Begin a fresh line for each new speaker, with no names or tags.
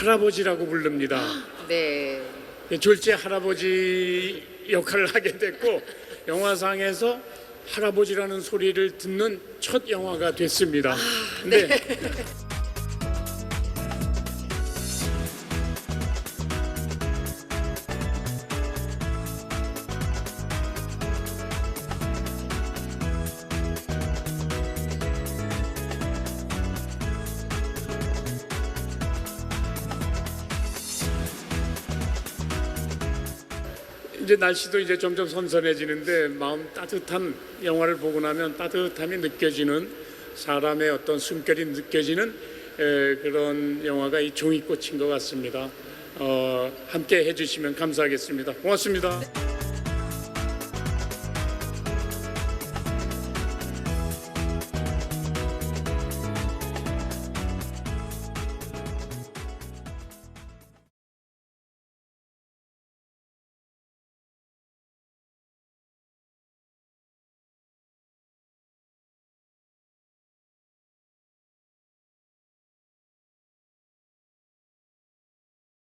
할아버지라고 부릅니다.
네.
졸제 할아버지 역할을 하게 됐고 영화상에서 할아버지라는 소리를 듣는 첫 영화가 됐습니다. 근데 이제 날씨도 이제 점점 선선해지는데 마음 따뜻한 영화를 보고 나면 따뜻함이 느껴지는 사람의 어떤 숨결이 느껴지는 에, 그런 영화가 이 종이꽃인 것 같습니다. 어, 함께 해주시면 감사하겠습니다. 고맙습니다.